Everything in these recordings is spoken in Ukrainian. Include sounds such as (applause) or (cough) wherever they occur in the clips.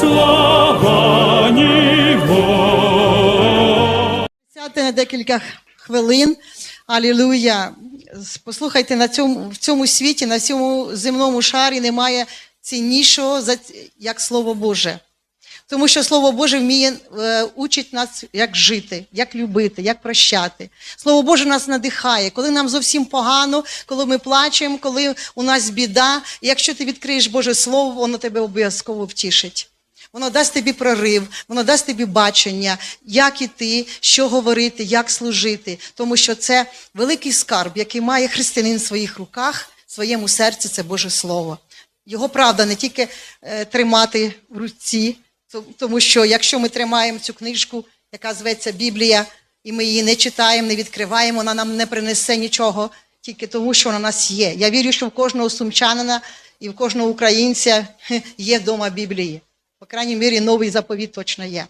слава Його. Сядьте на декілька хвилин. Алілуя. Послухайте, на цьому, в цьому світі, на цьому земному шарі немає ціннішого, як Слово Боже. Тому що Слово Боже вміє е, учить нас, як жити, як любити, як прощати. Слово Боже нас надихає, коли нам зовсім погано, коли ми плачемо, коли у нас біда. Якщо ти відкриєш Боже Слово, воно тебе обов'язково втішить. Воно дасть тобі прорив, воно дасть тобі бачення, як іти, що говорити, як служити. Тому що це великий скарб, який має християнин в своїх руках, в своєму серці це Боже Слово. Його правда не тільки е, тримати в руці, тому що якщо ми тримаємо цю книжку, яка зветься Біблія, і ми її не читаємо, не відкриваємо, вона нам не принесе нічого, тільки тому, що вона у нас є. Я вірю, що в кожного сумчанина і в кожного українця (laughs) є вдома Біблії. По крайній мірі, новий заповіт точно є.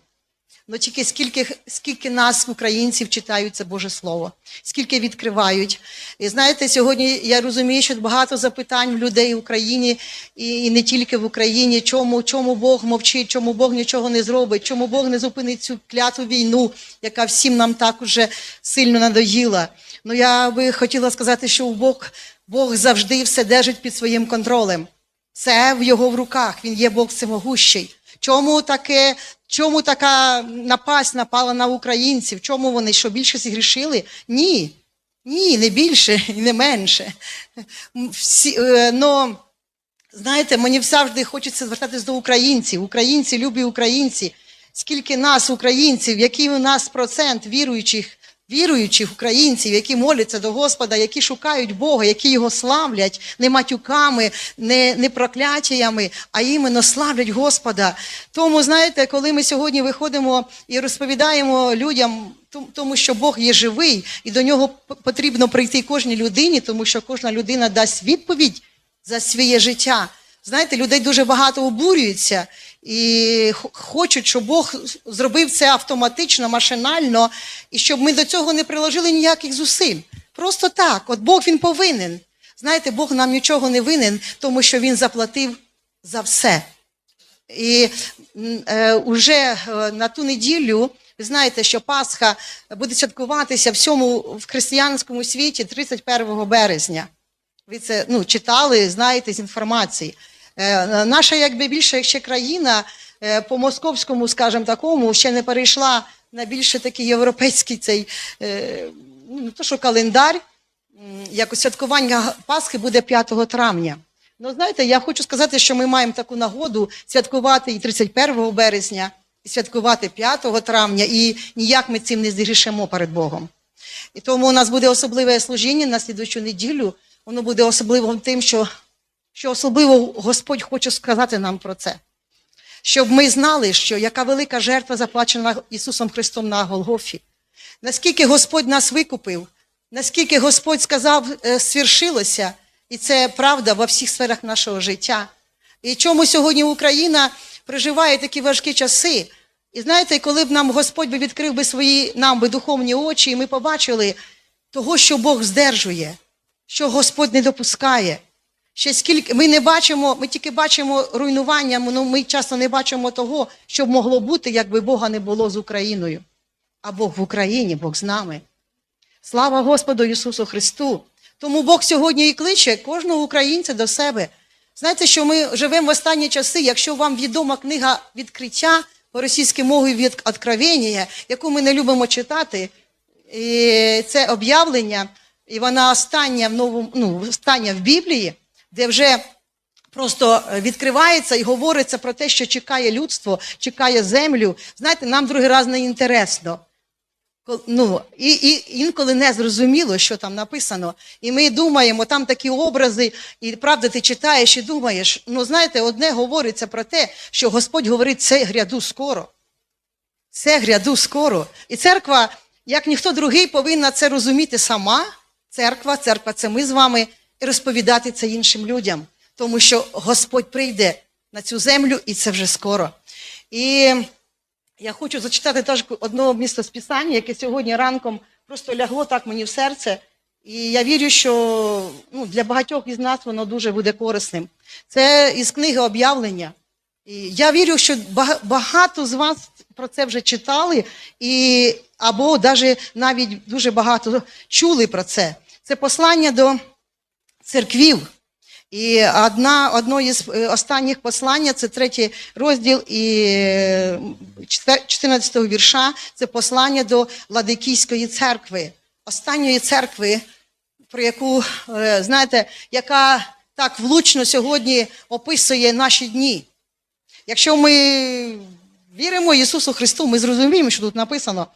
Ну тільки скільки, скільки нас, українців, читають це Боже Слово, скільки відкривають. І знаєте, сьогодні я розумію, що багато запитань в людей в Україні і, і не тільки в Україні, чому, чому Бог мовчить, чому Бог нічого не зробить, чому Бог не зупинить цю кляту війну, яка всім нам так уже сильно надоїла. Ну я би хотіла сказати, що Бог, Бог завжди все держить під своїм контролем. Це в його в руках. Він є Бог всемогущий. Чому таке, чому така напасть напала на українців? Чому вони що більше згрішили? Ні. Ні, не більше і не менше. Всі, е, но, знаєте, мені завжди хочеться звертатись до українців. Українці, любі українці. Скільки нас, українців, який у нас процент віруючих, віруючих українців, які моляться до Господа, які шукають Бога, які його славлять не матюками, не, не прокляттями, а іменно славлять Господа. Тому, знаєте, коли ми сьогодні виходимо і розповідаємо людям, тому що Бог є живий, і до нього потрібно прийти кожній людині, тому що кожна людина дасть відповідь за своє життя. Знаєте, людей дуже багато обурюються і хочуть, щоб Бог зробив це автоматично, машинально, і щоб ми до цього не приложили ніяких зусиль. Просто так, от Бог він повинен. Знаєте, Бог нам нічого не винен, тому що Він заплатив за все. І е, уже е, на ту неділю, ви знаєте, що Пасха буде святкуватися всьому в християнському світі 31 березня. Ви це ну, читали, знаєте з інформації. Е, наша якби більша ще країна е, по московському, скажімо такому, ще не перейшла на більше такий європейський цей, е, ну, не то що календар, як святкування Пасхи буде 5 травня. Ну, знаєте, я хочу сказати, що ми маємо таку нагоду святкувати і 31 березня, і святкувати 5 травня, і ніяк ми цим не згрішимо перед Богом. І тому у нас буде особливе служіння на слідучу неділю. Воно буде особливим тим, що, що особливо Господь хоче сказати нам про це. Щоб ми знали, що яка велика жертва заплачена Ісусом Христом на Голгофі. Наскільки Господь нас викупив, наскільки Господь сказав, е, свершилося, і це правда во всіх сферах нашого життя. І чому сьогодні Україна проживає такі важкі часи? І знаєте, коли б нам Господь би відкрив би свої нам би духовні очі, і ми побачили того, що Бог здержує, що Господь не допускає. Ще скільки ми не бачимо, ми тільки бачимо руйнування, ну ми часто не бачимо того, що могло бути, якби Бога не було з Україною. А Бог в Україні, Бог з нами. Слава Господу Ісусу Христу! Тому Бог сьогодні і кличе кожного українця до себе. Знаєте, що ми живемо в останні часи, якщо вам відома книга відкриття по російській мові від Откровення, яку ми не любимо читати, і це об'явлення, і вона остання в новому, ну, остання в Біблії, де вже просто е, відкривається і говориться про те, що чекає людство, чекає землю. Знаєте, нам другий раз не інтересно. Ну, і, і інколи не зрозуміло, що там написано. І ми думаємо, там такі образи, і правда, ти читаєш і думаєш. Ну, знаєте, одне говориться про те, що Господь говорить, це гряду скоро. Це гряду скоро. І церква, як ніхто другий, повинна це розуміти сама. Церква, церква це ми з вами, і розповідати це іншим людям. Тому що Господь прийде на цю землю, і це вже скоро. І я хочу зачитати теж одного місто з Писання, яке сьогодні ранком просто лягло так мені в серце. І я вірю, що ну, для багатьох із нас воно дуже буде корисним. Це із книги об'явлення. І я вірю, що багато з вас про це вже читали, і, або навіть навіть дуже багато чули про це. Це послання до церквів. І одна, одно із е, останніх послання, це третій розділ і е, чотир- 14 вірша, це послання до Ладикійської церкви, останньої церкви, про яку, е, знаєте, яка так влучно сьогодні описує наші дні. Якщо ми віримо Ісусу Христу, ми зрозуміємо, що тут написано.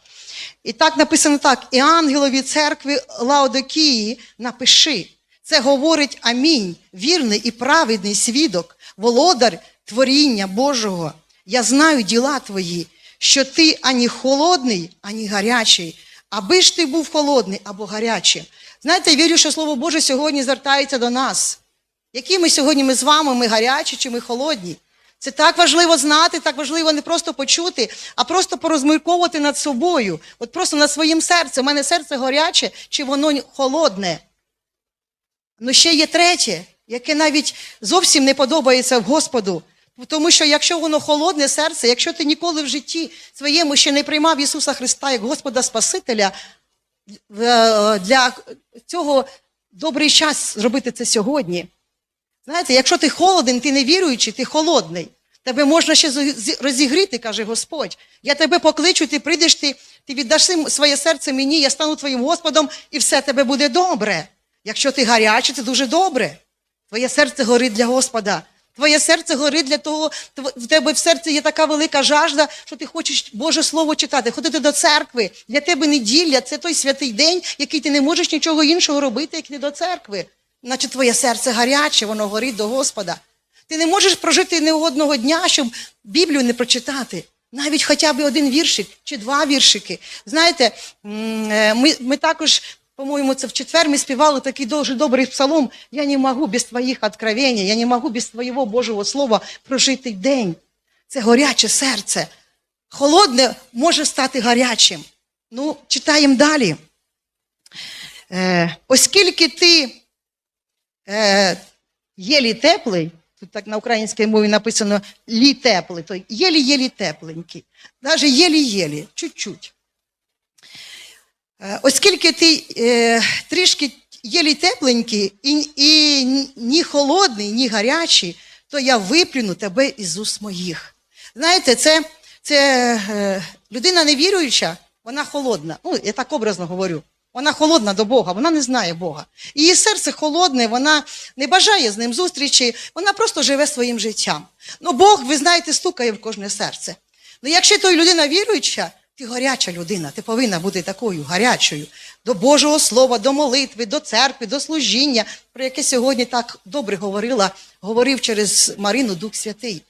І так написано так: і ангелові церкви Лаодикії напиши. Це говорить амінь, вірний і праведний свідок, володар творіння Божого. Я знаю діла твої, що ти ані холодний, ані гарячий, аби ж ти був холодний або гарячий. Знаєте, я вірю, що Слово Боже сьогодні звертається до нас. Які ми сьогодні ми з вами, ми гарячі чи ми холодні? Це так важливо знати, так важливо не просто почути, а просто порозмірковувати над собою. От просто над своїм серцем. У мене серце гаряче, чи воно холодне. Ну ще є третє, яке навіть зовсім не подобається в Господу. Тому що якщо воно холодне серце, якщо ти ніколи в житті своєму ще не приймав Ісуса Христа як Господа Спасителя, е, для цього добрий час зробити це сьогодні. Знаєте, якщо ти холодний, ти не віруючий, ти холодний. Тебе можна ще розігріти, каже Господь. Я тебе покличу, ти прийдеш, ти, ти віддаш своє серце мені, я стану твоїм Господом, і все тебе буде добре. Якщо ти гарячий, це дуже добре. Твоє серце горить для Господа. Твоє серце горить для того, в тебе в серці є така велика жажда, що ти хочеш Боже Слово читати, ходити до церкви. Для тебе неділя це той святий день, який ти не можеш нічого іншого робити, як не до церкви. Наче твоє серце гаряче, воно горить до Господа. Ти не можеш прожити ні одного дня, щоб Біблію не прочитати. Навіть хоча б один віршик чи два віршики. Знаєте, е, ми, ми також, по-моєму, це в четвер ми співали такий дуже добрий псалом. Я не можу без твоїх откровень, я не можу без твоєго Божого Слова прожити день. Це горяче серце. Холодне може стати гарячим. Ну, читаємо далі. Е, оскільки ти е, єлі теплий, тут так на українській мові написано лі теплий, то єлі-єлі тепленький, навіть єлі-єлі, чуть-чуть. Е, Оскільки ти е, трішки єлі тепленький і, і ні холодний, ні гарячий, то я виплюну тебе із уст моїх. Знаєте, це, це е, людина невіруюча, вона холодна. Ну, я так образно говорю. Вона холодна до Бога, вона не знає Бога. Її серце холодне, вона не бажає з ним зустрічі, вона просто живе своїм життям. Ну, Бог, ви знаєте, стукає в кожне серце. Ну, якщо той людина віруюча, ти гаряча людина, ти повинна бути такою гарячою до Божого Слова, до молитви, до церкви, до служіння, про яке сьогодні так добре говорила, говорив через Марину Дух Святий.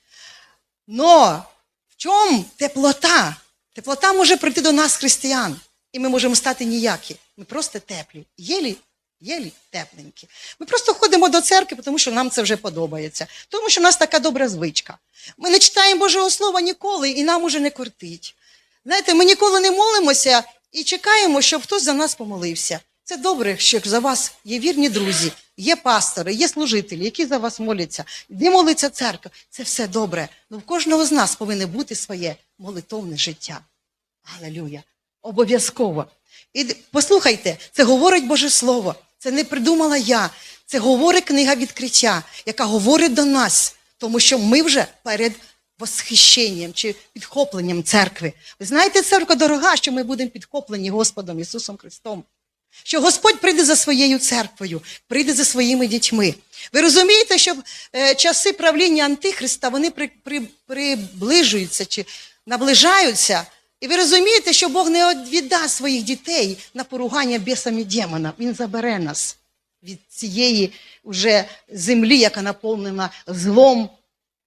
Но в чому теплота? Теплота може прийти до нас, християн, і ми можемо стати ніякі. Ми просто теплі, єлі, єлі тепленькі. Ми просто ходимо до церкви, тому що нам це вже подобається, тому що в нас така добра звичка. Ми не читаємо Божого Слова ніколи, і нам уже не кортить. Знаєте, ми ніколи не молимося і чекаємо, щоб хтось за нас помолився. Це добре, що за вас є вірні друзі, є пастори, є служителі, які за вас моляться, де молиться церква. Це все добре. Ну в кожного з нас повинно бути своє молитовне життя. Алелюя! Обов'язково. І послухайте, це говорить Боже Слово. Це не придумала я. Це говорить книга відкриття, яка говорить до нас, тому що ми вже перед восхищенням чи підхопленням церкви. Ви знаєте, церква дорога, що ми будемо підхоплені Господом Ісусом Христом. Що Господь прийде за своєю церквою, прийде за своїми дітьми. Ви розумієте, що е, часи правління Антихриста вони при, при, приближуються чи наближаються. І ви розумієте, що Бог не віддасть своїх дітей на поругання бісами демона. Він забере нас від цієї уже землі, яка наповнена злом,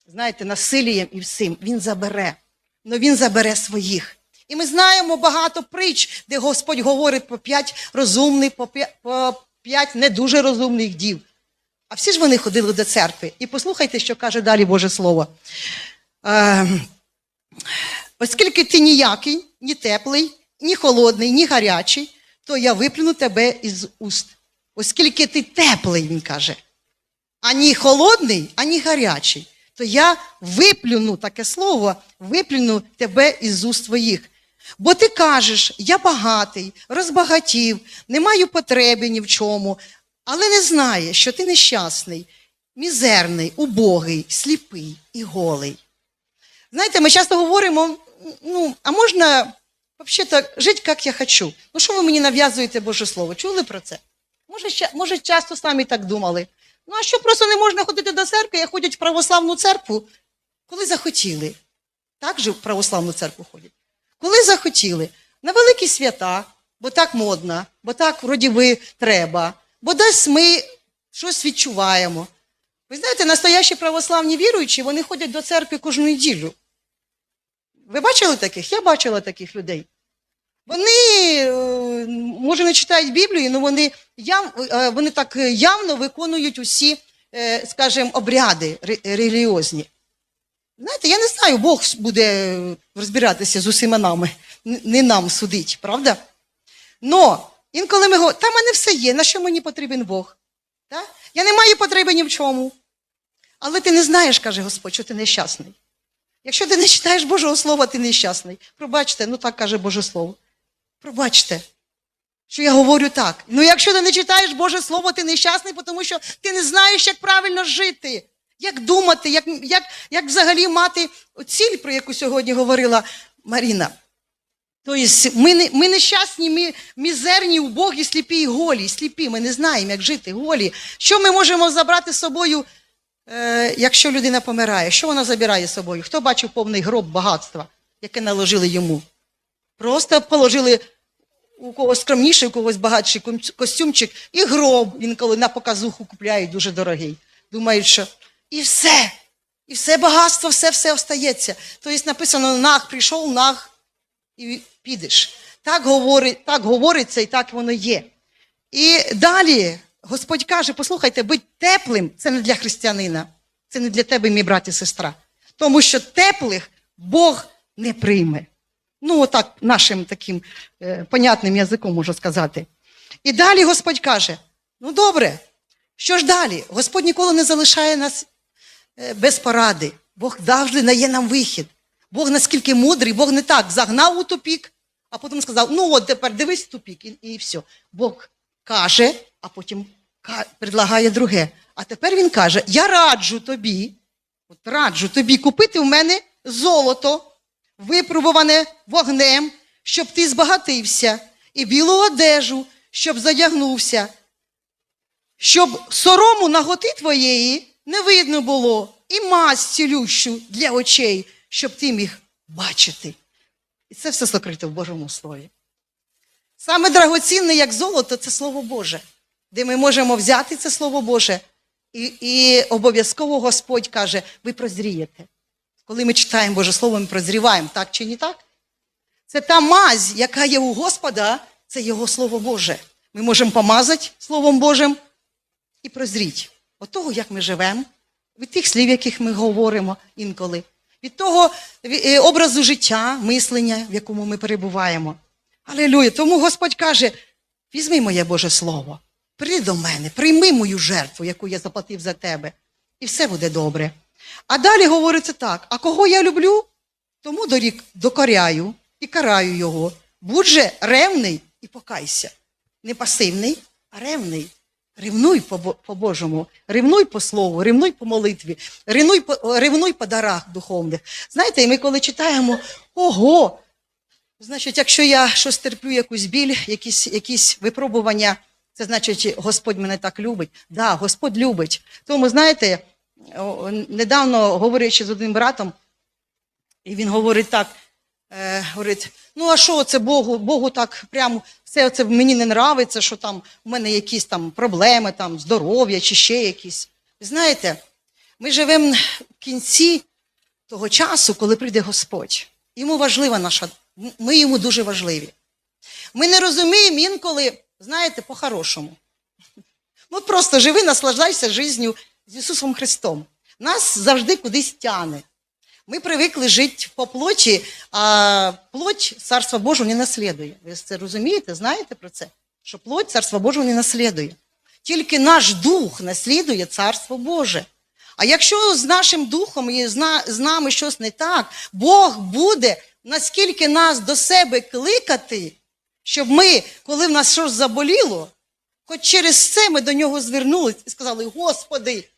знаєте, насилієм і всім. Він забере. Ну він забере своїх. І ми знаємо багато притч, де Господь говорить про п'ять розумних, по п'ять не дуже розумних дів. А всі ж вони ходили до церкви. І послухайте, що каже далі Боже Слово. Ем, Оскільки ти ніякий, ні теплий, ні холодний, ні гарячий, то я виплюну тебе із уст. Оскільки ти теплий, він каже, ані холодний, ані гарячий, то я виплюну таке слово, виплюну тебе із уст твоїх. Бо ти кажеш, я багатий, розбагатів, не маю потреби ні в чому, але не знає, що ти нещасний, мізерний, убогий, сліпий і голий. Знаєте, ми часто говоримо, ну, а можна взагалі жити, як я хочу. Ну, що ви мені нав'язуєте Боже Слово? Чули про це? Може, може, часто самі так думали. Ну, а що просто не можна ходити до церкви, як ходять в православну церкву, коли захотіли. Так же в православну церкву ходять. Коли захотіли, на великі свята, бо так модно, бо так вроді би треба, бо десь ми щось відчуваємо. Ви знаєте, настоящі православні віруючі, вони ходять до церкви кожну неділю. Ви бачили таких? Я бачила таких людей. Вони, е, може, не читають Біблію, але вони, яв, е, вони так явно виконують усі, е, скажімо, обряди релігіозні. Знаєте, я не знаю, Бог буде розбиратися з усіма нами, не нам судить, правда? Но інколи ми говоримо, та в мене все є, на що мені потрібен Бог? Та? Я не маю потреби ні в чому. Але ти не знаєш, каже Господь, що ти нещасний. Якщо ти не читаєш Божого Слова, ти нещасний. Пробачте, ну так каже Боже Слово. Пробачте, що я говорю так. Ну, якщо ти не читаєш Боже Слово, ти нещасний, тому що ти не знаєш, як правильно жити, як думати, як, як, як взагалі мати ціль, про яку сьогодні говорила Маріна. Тобто ми, не, ми нещасні, ми мізерні, убогі, сліпі і голі. Сліпі, ми не знаємо, як жити, голі. Що ми можемо забрати з собою, е, якщо людина помирає? Що вона забирає з собою? Хто бачив повний гроб багатства, яке наложили йому? Просто положили у когось скромніший, у когось багатший костюмчик, і гроб інколи на показуху купляють дуже дорогий. Думають, що і все. І все багатство, все все остається. Тобто написано: наг прийшов, наг і підеш. Так, говорить, так говориться і так воно є. І далі Господь каже: послухайте, будь теплим це не для християнина, це не для тебе, мій брат і сестра. Тому що теплих Бог не прийме. Ну, отак, нашим таким е, понятним язиком можу сказати. І далі Господь каже: ну добре, що ж далі? Господь ніколи не залишає нас е, без поради. Бог завжди дає нам вихід. Бог наскільки мудрий, Бог не так загнав у тупік, а потім сказав: ну от тепер дивись в тупік, і, і все. Бог каже, а потім предлагає друге. А тепер він каже: Я раджу тобі, от раджу тобі купити в мене золото, випробуване вогнем, щоб ти збагатився, і білу одежу, щоб задягнувся, щоб сорому наготи твоєї не видно було, і мазь цілющу для очей, щоб ти міг бачити. І це все сокрите в Божому Слові. Саме драгоцінне, як золото, це Слово Боже, де ми можемо взяти це Слово Боже, і, і обов'язково Господь каже, ви прозрієте. Коли ми читаємо Боже Слово, ми прозріваємо, так чи не так? Це та мазь, яка є у Господа, це Його Слово Боже. Ми можемо помазати Словом Божим і прозріть від того, як ми живемо, від тих слів, яких ми говоримо інколи, від того е, образу життя, мислення, в якому ми перебуваємо. Алілюя. Тому Господь каже: візьми моє Боже Слово, прийди до мене, прийми мою жертву, яку я заплатив за тебе, і все буде добре. А далі говориться так: а кого я люблю, тому дорік докоряю і караю його. Будь же ревний і покайся. Не пасивний, а ревний. Ревнуй по, Бо- по ревнуй по слову, ревнуй по молитві, ревнуй по, ревнуй по дарах духовних. Знаєте, і ми коли читаємо, ого, значить, якщо я щось терплю, якусь біль, якісь, якісь випробування, це значить, Господь мене так любить. Да, Господь любить. Тому, знаєте, недавно говорячи з одним братом, і він говорить так: е, говорить: ну а що це Богу? Богу так прямо все це мені не нравиться, що там у мене якісь там проблеми, там здоров'я чи ще якісь. Знаєте, ми живемо в кінці того часу, коли прийде Господь. Йому важлива наша, ми йому дуже важливі. Ми не розуміємо інколи, знаєте, по-хорошому. Ну просто живи, наслаждайся життю з Ісусом Христом. Нас завжди кудись тяне. Ми привикли жити по плоті, а плоть Царства Божого не наслідує. Ви це розумієте, знаєте про це? Що плоть Царства Божого не наслідує. Тільки наш дух наслідує Царство Боже. А якщо з нашим духом і з, нами щось не так, Бог буде наскільки нас до себе кликати, щоб ми, коли в нас щось заболіло, хоч через це ми до нього звернулись і сказали: Господи,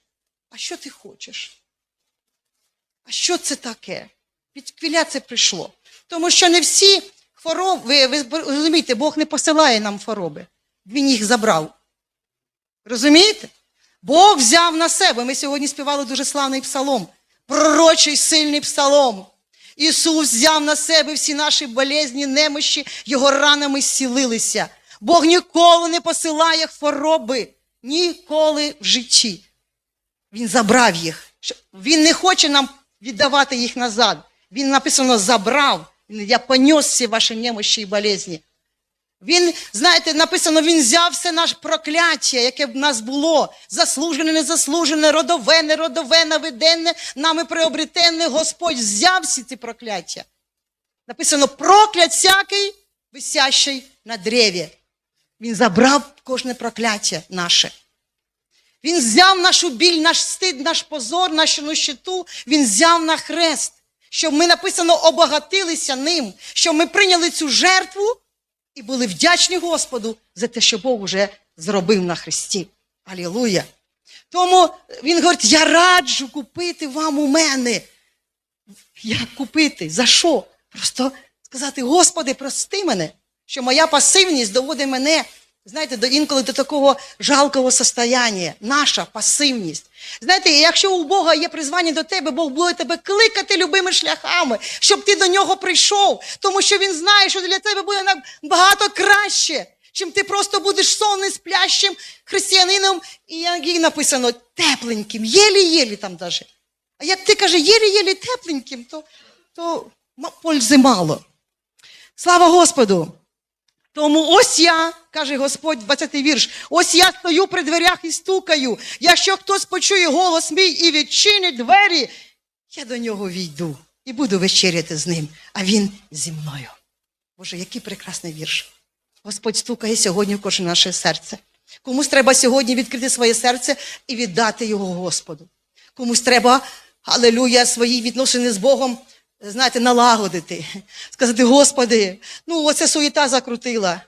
а що ти хочеш? А що це таке? Відквіля це прийшло. Тому що не всі хвороби, ви розумієте, Бог не посилає нам хвороби. Він їх забрав. Розумієте? Бог взяв на себе. Ми сьогодні співали дуже славний псалом, пророчий сильний псалом. Ісус взяв на себе всі наші болезні, немощі, його ранами зцілилися. Бог ніколи не посилає хвороби, ніколи в житті. Він забрав їх. Він не хоче нам віддавати їх назад. Він написано забрав. Я понес всі ваші немощі і болезні. Він, знаєте, написано, він взяв все наше прокляття, яке в нас було, заслужене, незаслужене, родове, неродове, наведенне, нами приобретенне. Господь взяв всі ці прокляття. Написано, проклят всякий, висящий на древі. Він забрав кожне прокляття наше. Він взяв нашу біль, наш стид, наш позор, нашу нищету, він взяв на хрест, щоб ми написано обогатилися ним, щоб ми прийняли цю жертву і були вдячні Господу за те, що Бог уже зробив на Христі. Алілуя. Тому він говорить: я раджу купити вам у мене. Як купити? За що? Просто сказати, Господи, прости мене, що моя пасивність доводить мене, знаєте, інколи до такого жалкого состояння. Наша пасивність. Знаєте, якщо у Бога є призвання до тебе, Бог буде тебе кликати любими шляхами, щоб ти до нього прийшов, тому що він знає, що для тебе буде набагато краще, чим ти просто будеш сонним сплящим християнином, і і написано, тепленьким, єлі-єлі там даже. А як ти каже, єлі-єлі тепленьким, то, то пользи мало. Слава Господу! Тому ось я, каже Господь, 20 вірш, ось я стою при дверях і стукаю. Якщо хтось почує голос мій і відчинить двері, я до нього війду і буду вечеряти з ним, а він зі мною. Боже, який прекрасний вірш. Господь стукає сьогодні в кожне наше серце. Комусь треба сьогодні відкрити своє серце і віддати його Господу. Комусь треба, алелюя, свої відносини з Богом, знаєте, налагодити. Сказати, Господи, ну оце суєта закрутила.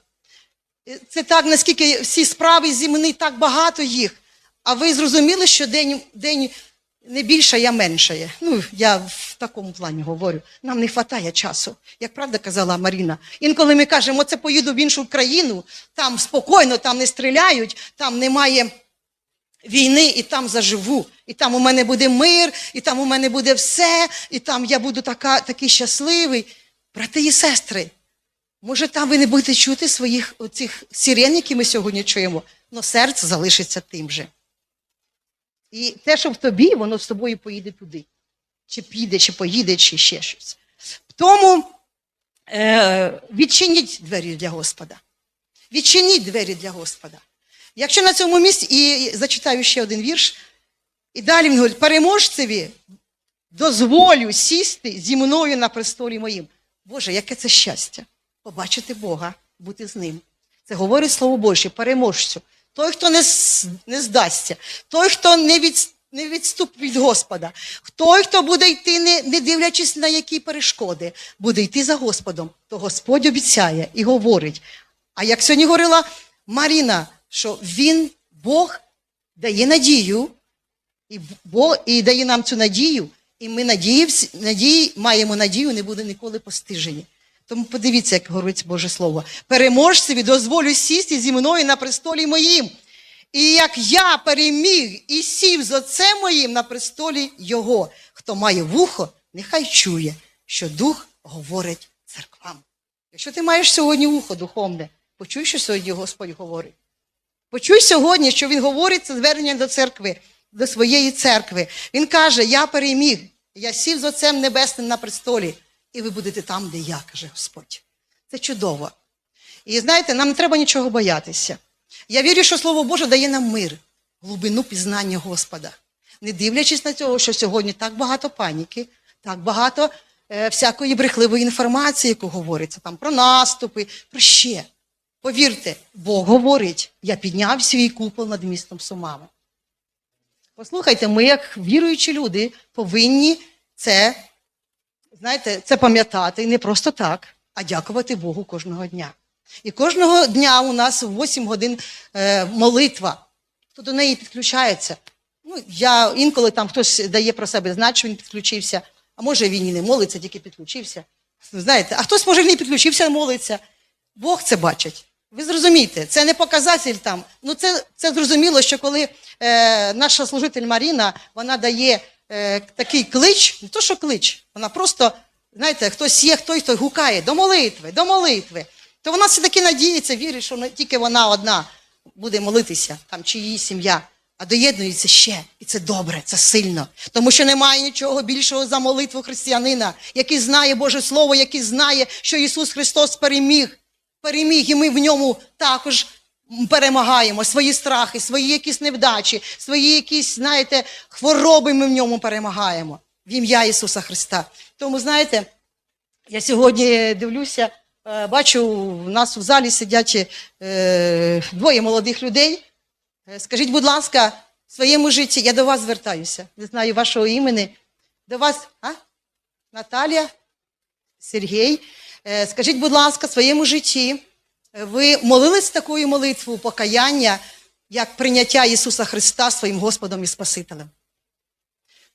Це так, наскільки всі справи земні, так багато їх. А ви зрозуміли, що день, день не більше, я менше. Ну, я в такому плані говорю. Нам не вистачає часу. Як правда казала Маріна. Інколи ми кажемо, це поїду в іншу країну, там спокійно, там не стріляють, там немає війни, і там заживу. І там у мене буде мир, і там у мене буде все, і там я буду така, такий щасливий. Брати і сестри, може, там ви не будете чути своїх оцих сирен, які ми сьогодні чуємо, але серце залишиться тим же. І те, що в тобі, воно з тобою поїде туди. Чи піде, чи поїде, чи ще щось. Тому е, відчиніть двері для Господа. Відчиніть двері для Господа. Якщо на цьому місці, і зачитаю ще один вірш, і далі він говорить, переможцеві дозволю сісти зі мною на престолі моїм. Боже, яке це щастя побачити Бога, бути з ним. Це говорить Слово Боже, переможцю. Той, хто не, не здасться, той, хто не, від, не відступить від Господа, той, хто буде йти, не, не дивлячись на які перешкоди, буде йти за Господом, то Господь обіцяє і говорить. А як сьогодні говорила Маріна, що Він, Бог, дає надію, і, Бог, і дає нам цю надію, і ми надії, надії, маємо надію, не буде ніколи постижені. Тому подивіться, як говорить Боже Слово. Переможцеві дозволю сісти зі мною на престолі моїм. І як я переміг і сів з отцем моїм на престолі Його, хто має вухо, нехай чує, що Дух говорить церквам. Якщо ти маєш сьогодні вухо духовне, почуй, що сьогодні Господь говорить. Почуй сьогодні, що він говорить це звернення до церкви, до своєї церкви. Він каже: Я переміг, я сів з Отцем Небесним на престолі, і ви будете там, де я, каже Господь. Це чудово. І знаєте, нам не треба нічого боятися. Я вірю, що Слово Боже дає нам мир, глибину пізнання Господа. Не дивлячись на цього, що сьогодні так багато паніки, так багато е, всякої брехливої інформації, яку говориться там про наступи, про ще. Повірте, Бог говорить, я підняв свій купол над містом Сумами. Послухайте, ми, як віруючі люди, повинні це, знаєте, це пам'ятати не просто так, а дякувати Богу кожного дня. І кожного дня у нас 8 годин е, молитва. Хто до неї підключається. Ну, я інколи там хтось дає про себе знати, що він підключився, а може він і не молиться, тільки підключився. Знаєте, а хтось може не підключився, молиться. Бог це бачить. Ви зрозумієте, це не показатель там. Ну це, це зрозуміло, що коли е, наша служитель Маріна вона дає е, такий клич, не то що клич, вона просто, знаєте, хтось є, хтось хто гукає до молитви, до молитви. То вона все-таки надіється, вірить, що не тільки вона одна буде молитися, там, чи її сім'я, а доєднується ще. І це добре, це сильно. Тому що немає нічого більшого за молитву християнина, який знає Боже Слово, який знає, що Ісус Христос переміг. Переміг, і ми в ньому також перемагаємо свої страхи, свої якісь невдачі, свої якісь, знаєте, хвороби ми в ньому перемагаємо. В ім'я Ісуса Христа. Тому, знаєте, я сьогодні дивлюся, е, бачу, у нас в залі сидять е, двоє молодих людей. Е, Скажіть, будь ласка, в своєму житті, я до вас звертаюся, не знаю вашого імені. До вас, а? Наталія, Сергій. Е, Скажіть, будь ласка, в своєму житті е, ви молились такою молитвою покаяння, як прийняття Ісуса Христа своїм Господом і Спасителем?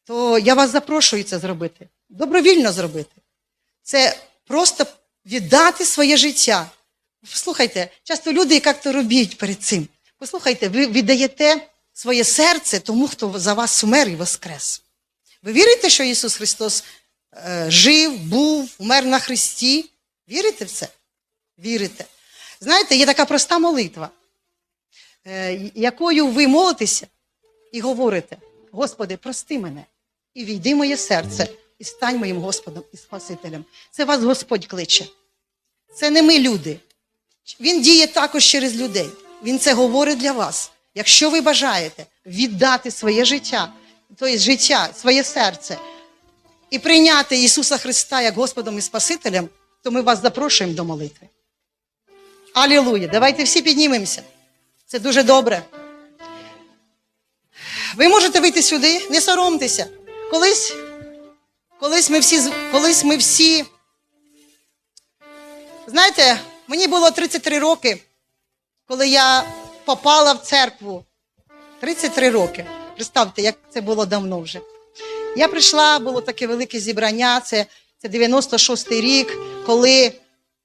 То я вас запрошую це зробити. Добровільно зробити. Це просто віддати своє життя. Послухайте, часто люди як-то робіть перед цим. Послухайте, ви віддаєте своє серце тому, хто за вас умер і воскрес. Ви вірите, що Ісус Христос е, жив, був, умер на Христі? Вірите в це? Вірите. Знаєте, є така проста молитва, е, якою ви молитеся і говорите: Господи, прости мене, і війди моє серце, і стань моїм Господом і Спасителем. Це вас Господь кличе. Це не ми люди. Він діє також через людей. Він це говорить для вас. Якщо ви бажаєте віддати своє життя, тобто життя, своє серце і прийняти Ісуса Христа як Господом і Спасителем, то ми вас запрошуємо до молитви. Алілуя! Давайте всі піднімемося. Це дуже добре. Ви можете вийти сюди, не соромтеся. Колись, колись ми всі, колись ми всі. Знаєте, мені було 33 роки, коли я попала в церкву. 33 роки. Представте, як це було давно вже. Я прийшла, було таке велике зібрання, це, це 96-й рік, коли,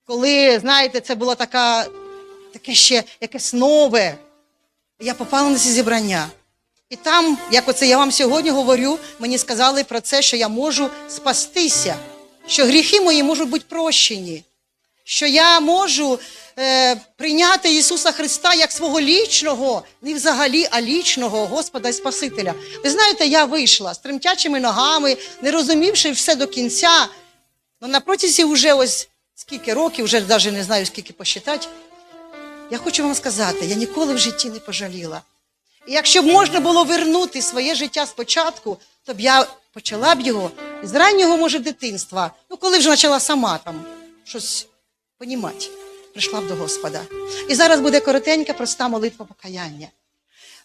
коли, знаєте, це було така, таке ще якесь нове. Я попала на це зібрання. І там, як оце я вам сьогодні говорю, мені сказали про це, що я можу спастися, що гріхи мої можуть бути прощені, що я можу е, прийняти Ісуса Христа як свого лічного, не взагалі, а лічного Господа і Спасителя. Ви знаєте, я вийшла з тремтячими ногами, не розумівши все до кінця. Ну, на протязі вже ось скільки років, вже навіть не знаю, скільки посчитати, я хочу вам сказати, я ніколи в житті не пожаліла. І якщо б можна було вернути своє життя спочатку, то б я почала б його з раннього, може, дитинства, ну коли вже почала сама там щось понімати, прийшла б до Господа. І зараз буде коротенька, проста молитва покаяння.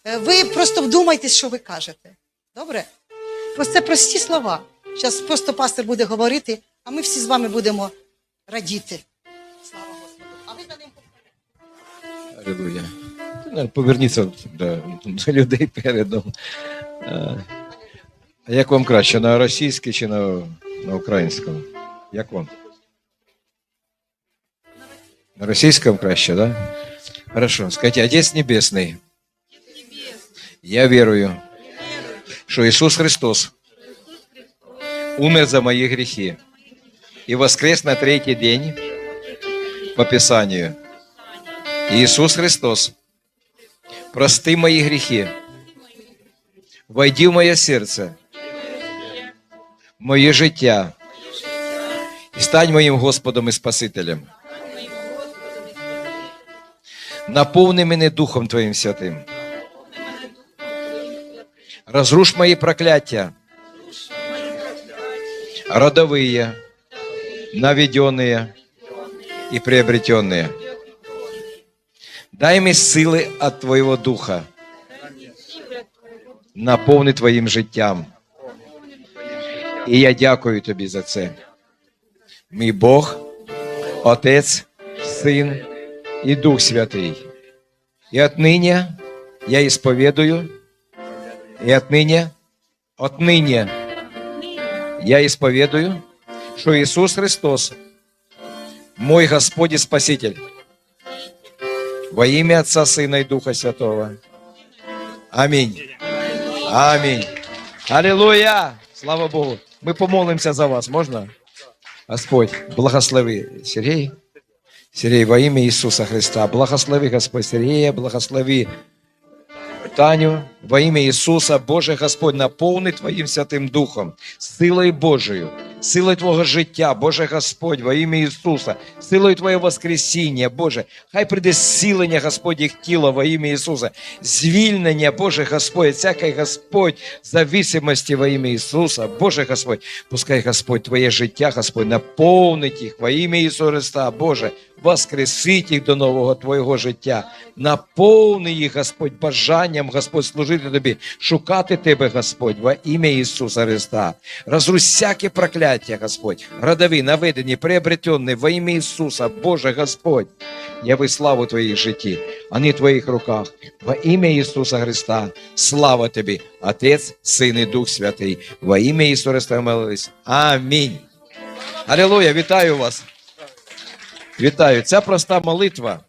Е, Ви просто вдумайтесь, що ви кажете. Добре? Це прості слова. Зараз просто пастор буде говорити, а ми всі з вами будемо радіти. Слава Господу. А ви за ним. Поверніться до, до людей передом. А як вам краще, на російській чи на, на українському? Як вам? На російському краще, да? Хорошо. Скажите, Отец Небесный, я верую, что Иисус Христос умер за мои грехи и воскрес на третий день по Писанию. Иисус Христос, прости мои грехи, войди в моє серце, в моє життя і стань моїм Господом і Спасителем. Наповни мене Духом Твоїм Святим. Разруш мои проклятия, родовые, наведенные и приобретенные. Дай мне силы от Твоего Духа наповни Твоїм життям. І я дякую тобі за це. Мій Бог, Отець, Син і Дух Святий. І отныне я исповедую, и отныне, отныне я исповедую, что Иисус Христос, мой Господь и Спаситель, во имя Отца, Сына и Духа Святого. Аминь. Аминь. Аллилуйя! Слава Богу. Мы помолимся за вас, можно? Господь, благослови Сергей. Сергей, во имя Иисуса Христа, благослови, Господь, Сергея, благослови Таню, во имя Иисуса, Боже Господь, наповни Твоїм Святим Духом, силою Божою, силою Твого життя, Боже Господь, во ім'я Ісуса, силою Твоє Воскресіння, Боже, хай прийде зцілення, Господь, їх тіла во ім'я Ісуса, звільнення, Боже Господь, всякий Господь, зависимості во ім'я Ісуса, Боже Господь, пускай Господь Твоє життя, Господь, наповнить їх во ім'я Ісуса Христа, Боже, воскресить їх до нового Твоєго життя, наповни їх, Господь, бажанням, Господь, служити Тобі, шукати Тебе, Господь, во ім'я Ісуса Христа. Разрусь всяке прокляття, Господь, родові, наведені, приобретені во ім'я Ісуса, Боже Господь, яви славу Твоїх житті, вони в Твоїх руках. Во ім'я Ісуса Христа, слава Тобі, Отець, Син і Дух Святий. Во ім'я Ісуса Христа молились. Амінь. Алілуя, вітаю вас. Вітаю. Ця проста молитва